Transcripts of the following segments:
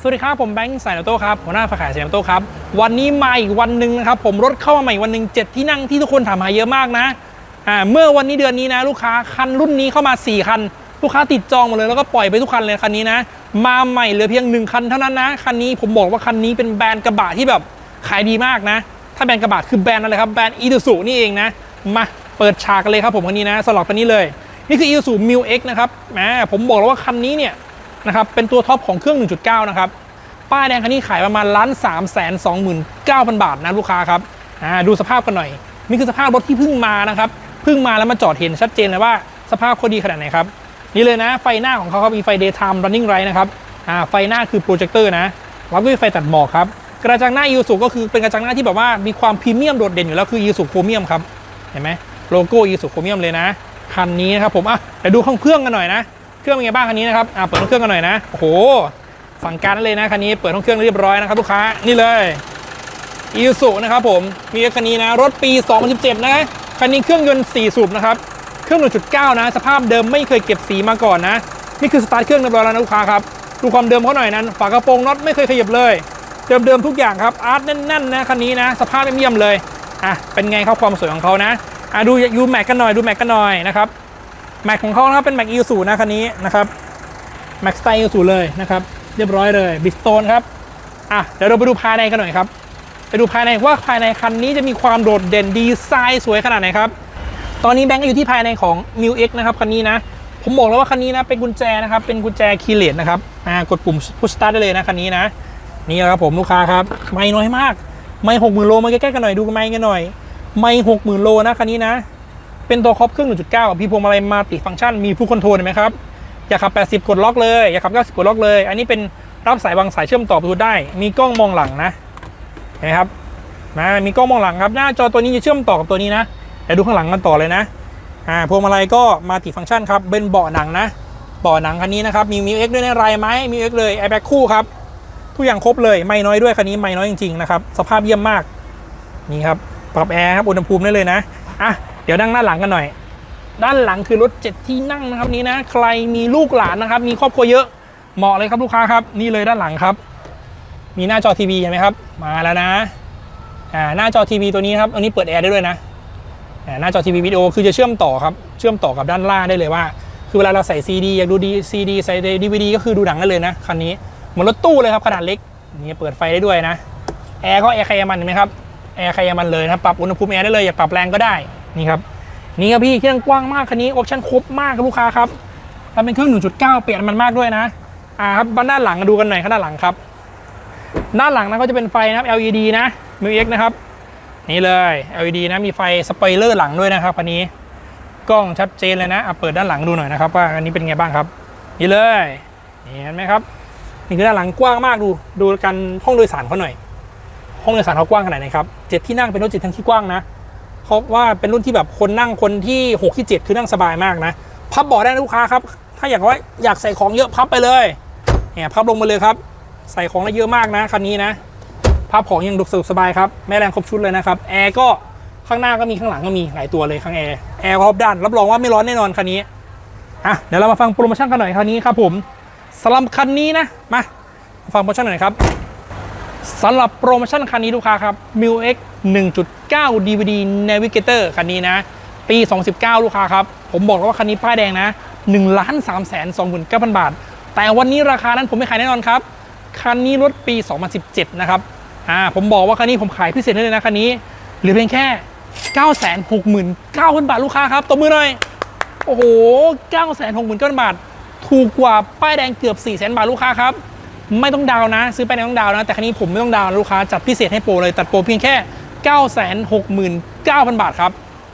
สวัสดีครับ ผมแบงค์สายนโต้ครับหัวหน้าฝ่ายขายสายนโต้ครับ วันนี้มาอีกวันหนึ่งนะครับผมรถเข้ามาใหม่วันหนึ่งเจ็ดที่นั่งที่ทุกคนถามหาเยอะมากนะอ่าเมื่อวันนี้เดือนนี้นะลูกค้าคันรุ่นนี้เข้ามา 4 คัน ลูกค้าติดจองหมดเลยแล้วก็ปล่อยไปทุกคันเลยคันนี้นะ มาใหม่เหลือเพียงหนึ่งคันเท่านั้นนะคันนี้ผมบอกว่าคันนี้เป็นแบรนด์กระบะที่แบบขายดีมากนะ ถ้าแบรนด์กระบะคือแบรนด์อะไรครับแบรนด์อีดูสุนี่เองนะมาเปิดฉากกันเลยครับผมคันนี้นะสลับคันนี้เลย นี่คือ Isuzu Mu X นะครับแหมผมบอกแล้วว่าคันนี้เนี่ย นะครับ เป็นตัวท็อปของเครื่อง 1.9 นะครับ ป้ายแดงคันนี้ขายประมาณล้านสามแสนสองหมื่นเก้าพันบาทนะลูกค้าครับอ่าดูสภาพกันหน่อย นี่คือสภาพรถที่เพิ่งมานะครับเพิ่งมาแล้วมาจอดเห็นชัดเจนเลยว่าสภาพเขาดีขนาดไหนครับ นี่เลยนะ ไฟหน้าของเขาครับมีไฟ daytime running light นะครับอ่าไฟหน้าคือโปรเจคเตอร์นะแล้วก็มีไฟตัดหมอกครับกระจังหน้า i ี s u ก็คือเป็นกระจังหน้าที่แบบว่ามีความพรีเมียมโดดเด่นอยู่แล้วคือ i ี s u โครเมียมครับเห็นไหมโลโก้ i ี s u โครเมียมเลยนะคันนี้นะครับผมอะเดี๋ยวดูห้องเครื่องกันหน่อยนะ เครื่องเป็นไงบ้างคันนี้นะครับอ่าเปิดห้องเครื่องกันหน่อยนะโอ้โหสั่งการเลยนะคันนี้เปิดห้องเครื่องเรียบร้อยนะครับลูกค้านี่เลยอีซูนะครับผมมีคันนี้นะรถปี 2017 นะคันนี้เครื่องยนต์4สูบนะครับเครื่อง 1.9 นะ สภาพเดิมไม่เคยเก็บสีมาก่อนนะ นี่คือสตาร์ทเครื่องเรียบร้อยแล้วนะลูกค้าครับดูความเดิมเขาหน่อยนั้น ฝากระโปรงน็อตไม่เคยขยับเลยเดิมๆทุกอย่างครับอาร์ตแน่นๆนะคันนี้นะ สภาพเยี่ยมๆเลยอะเป็นไงครับความสวยของเขานะอะดูยูแม็กกันหน่อยดูแม็กกันหน่อยนะครับ แม็กของเขานะครับเป็นแม็กอีซูนะคันนี้นะครับแม็กสไตล์อีซูเลยนะครับ เรียบร้อยเลยบิสโตนครับอะเดี๋ยวเราไปดูภายในกันหน่อยครับ ไปดูภายในว่าภายในคันนี้จะมีความโดดเด่นดีไซน์สวยขนาดไหนครับตอนนี้แบงก์อยู่ที่ภายในของ m u X นะครับคันนี้นะผมบอกแล้วว่าคันนี้นะเป็นกุญแจนะครับเป็นกุญแจคีเลสนะครับอ่ากดปุ่มพุชสตาร์ทได้เลยนะคันนี้นะนี่ครับผมลูกค้าครับไม่น้อยมาก ไม่หกหมื่นโลมาใกล้ๆกันหน่อยดูไม่กันหน่อย ไม่หกหมื่นโลนะคันนี้นะ เป็นตัวครอบเครื่อง 1.9พี่พวงมาลัยมาติฟังก์ชัน มีผู้คอนโทรลเห็นไหมครับ อยากขับ 80 กดล็อกเลย อยากขับ 90 กดล็อกเลย อันนี้เป็นรับสายวางสายเชื่อมต่อบลูทูธได้ มีกล้องมองหลังนะเห็นไหมครับนะมีกล้องมองหลังครับ หน้าจอตัวนี้จะเชื่อมต่อกับตัวนี้นะเดี๋ยวดูข้างหลังกันต่อเลยนะอ่าพวงมาลัยก็มาติฟังก์ชันครับ เป็นเบาะหนังนะ เบาะหนังคันนี้นะครับ มีมิวเอ็กด้วยนะลายไหมมิวเอ็กเลยแอร์แบ็กคู่ครับ ทุกอย่างครบเลย ไม่น้อยด้วยคันนี้ไม่น้อยจริงๆนะครับ สภาพเยี่ยมมาก นี่ครับ ปรับแอร์ครับ อุณหภูมิได้เลยนะ อะ ดี๋ยวนั่งด้านหลังกันหน่อย ด้านหลังคือรถเจ็ดที่นั่งนะครับนี้นะ ใครมีลูกหลานนะครับ มีครอบครัวเยอะเหมาะเลยครับลูกค้าครับ นี่เลยด้านหลังครับ มีหน้าจอทีวีเห็นไหมครับ มาแล้วนะอ่าหน้าจอทีวีตัวนี้ครับอันนี้เปิดแอร์ได้ด้วยนะอ่าหน้าจอทีวีวิดีโอคือจะเชื่อมต่อครับ เชื่อมต่อกับด้านล่างได้เลยว่า คือเวลาเราใส่ซีดีอยากดูดีซีดีใส่ดีวีดีก็คือดูหนังได้เลยนะคันนี้เหมือนรถตู้เลยครับขนาดเล็กนี่เปิดไฟได้ด้วยนะแอร์ก็แอร์ใครมันเห็นไหมครับแอร์ใครมันเลยนะปรับอุณหภูมิแอร์ได้เลยอยากปรับแรงก็ได้ นี่ครับนี่ครับพี่เครื่องกว้างมากคันนี้ออปชั่นครบมากครับลูกค้าครับแล้วเป็นเครื่อง 1.9 เปลี่ยนมันมากด้วยนะอ่าครับด้านหลังดูกันหน่อยข้างด้านหลังครับ ด้านหลังนะก็จะเป็นไฟนะครับ LED นะ m u x นะครับนี่เลย LED นะมีไฟสปอยเลอร์หลังด้วยนะครับคันนี้กล้องชัดเจนเลยนะอะเปิดด้านหลังดูหน่อยนะครับว่าอันนี้เป็นไงบ้างครับ นี่เลยเห็นไหมครับนี่คือด้านหลังกว้างมากดูดูกันห้องโดยสารเขาหน่อย ห้องโดยสารเขากว้างขนาดไหนครับเจ็ดที่นั่งเป็นรถเจ็ดทั้งที่กว้างนะ เพราะว่าเป็นรุ่นที่แบบคนนั่งคนที่6ที่7คือนั่งสบายมากนะ พับเบาะได้นะลูกค้าครับ ถ้าอยากว่าอยากใส่ของเยอะพับไปเลยเนี่ยพับลงมาเลยครับ ใส่ของได้เยอะมากนะคันนี้นะพับของยังดุกสะดวกสบายครับแม่แรงครบชุดเลยนะครับแอร์ก็ข้างหน้าก็มีข้างหลังก็มีหลายตัวเลยข้างแอร์แอร์ครบด้านรับรองว่าไม่ร้อนแน่นอนคันนี้อะเดี๋ยวเรามาฟังโปรโมชั่นกันหน่อยคันนี้ครับผมสำหรับคันนี้นะมาฟังโปรโมชั่นหน่อยครับ สำหรับโปรโมชั่นคันนี้ลูกค้าครับ m i l X 1.9 DVD Navigator คันนี้นะ ปี 2019 ลูกค้าครับ ผมบอกแล้วว่าคันนี้ป้ายแดงนะ1ล้าน3 2 9 0 0 บาท แต่วันนี้ราคานั้นผมไม่ขายแน่นอนครับ คันนี้รถปี 2017 นะครับอ่าผมบอกว่าคันนี้ผมขายพิเศษให้เลยนะคันนี้หลือเพียงแค่ 969,000 บาทลูกค้าครับตบมือหน่อย โอ้โห 969,000 บาท ถูกกว่าป้ายแดงเกือบ 400,000บาทลูกค้าครับ ไม่ต้องดาวนะ ซื้อไปในต้องดาวนะ แต่คันนี้ผมไม่ต้องดาวนะลูกค้าจัดพิเศษให้โปรเลยตัดโปรเพียงแค่ 969,000 บาทครับ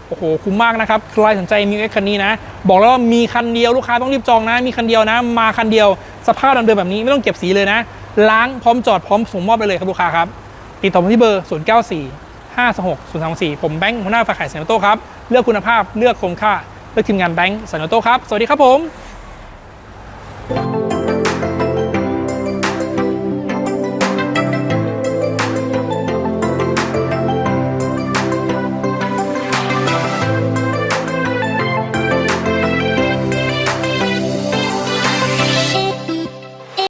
โอ้โหคุ้มมากนะครับใครสนใจมิวเอ็กคันนี้นะ บอกแล้วว่ามีคันเดียวลูกค้าต้องรีบจองนะ มีคันเดียวนะ มาคันเดียว สภาพเดิมแบบนี้ไม่ต้องเก็บสีเลยนะ ล้างพร้อมจอดพร้อมส่งมอบไปเลยครับลูกค้าครับ ติดต่อมาที่เบอร์ 094 526 024 ผมแบงค์หัวหน้าฝ่ายขายสันโตครับ เลือกคุณภาพเลือกคมค่า เลือกทีมงานแบงค์สันโตครับ สวัสดีครับผม